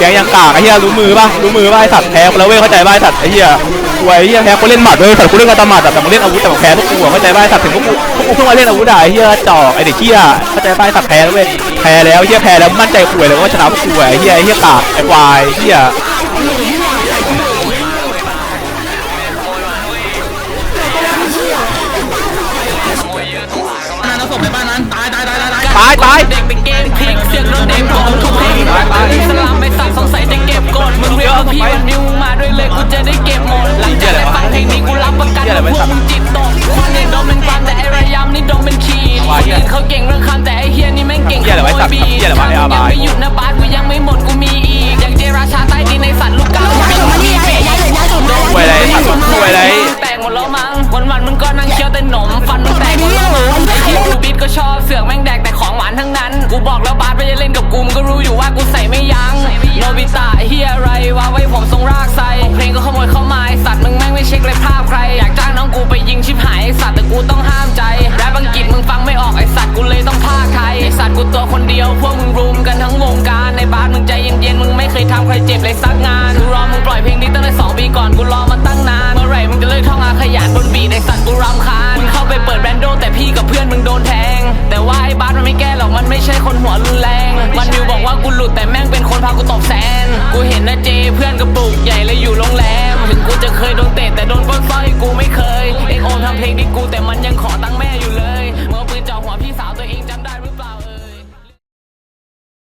แกงยังกากไอ้เหี้ยรู้มือป่ะรู้มือป่ะไอ้สัตว์แพ้แล้วเว้ยเข้าใจป่ะไอ้สัตว์ไอ้เหี้ยกูไอ้เหี้ยแพ้กูเล่นหมัดเว้ยสัตว์กูเล่นกระตำหมัดอะแต่มึงเล่นอาวุธแต่มึงแพ้พวกกูอะเข้าใจป่ะไอ้สัตว์ถึงพวกกูพวกกูเพิ่งมาเล่นอาวุธอะไอ้เหี้ยจอกไอ้เด็กเหี้ยเข้าใจป่ะไอ้สัตว์แพ้แล้วเว้ยแพ้แล้วไอ้เหี้ยแพ้แล้วมั่นใจคุยเลยว่าชนะพวกกูอะไอ้เหี้ยไอ้เหี้ยกากไอ้ควายไอ้เหี้ยนั่นเอาศพในบ้านนั้นตายตายตายตายตายตายเด็กเป็นเกมพลิกเสียงรถเด็กของทุ ด้วยเลยกูจะได้เก็บหมดหลังจากได้ฟังเพลงนี้กูรับประกันว่าพวกมึงจิตตกคนนี้โดนเป็นฟันแต่ไอ้ระยำนี่โดนเป็นขีดคนอื่นเขาเก่งเรื่องคำแต่ไอ้เฮียนี่แม่งเก่งขโมยบียังไม่หยุดนะบาสกูยังไม่หมดกูมีอีกอย่างเจราชาใต้ดินในสัตว์ลูกกาเป็นมีปีกคุยอะไรสัตว์คุยอะไรแตกหมดแล้วมั้งวันวันๆมึงก็นั่งเคี้ยวแต่หนมฟันมึงแตกหมดแล้วมั้งไอ้ที่กูบีทก็ชอบเสือกแม่งแดกแต่ของหวานทั้งนั้นกูบอกแล้วบาสไม่ได้เล่นกับกูมึงก็รู้อยู่ว่ากูใส่ไม่ยั้งโนบิตะเฮียอะไร ตว์กูตัวคนเดียว พวกมึงรุมกันทั้งวงการในบาสมึงใจเย็นๆมึงไม่เคยทำใครเจ็บเลยสักงานกูรอมึงปล่อยเพลงนี้ตั้งแต่สองปีก่อนกูรอมาตั้งนานเมื่อไหร่มึงจะเลิกท่องอาขยันบนบีทไอ้สัตว์กูรำคาญมึงเข้าไปเปิดแบรนด์โดแต่พี่กับเพื่อนมึงโดนแทง แต่ว่าไอ้บาสมันไม่แก้หรอกมันไม่ใช่คนหัวรุนแรง มันมิวบอกว่ากูหลุดแต่แม่งเป็นคนพากูตบแสนกูเห็นนะเจเพื่อนกระปุกใหญ่เลยอยู่โรงแรมถึงกูจะเคยโดนเตะแต่โดนปล้นสร้อยกูไม่เคยเอ็กโอทำเพลงดีกูแต่มันยังขอตังค์แม่อยู่เลยเมื่อปืนจ่อหัวพี่สาวต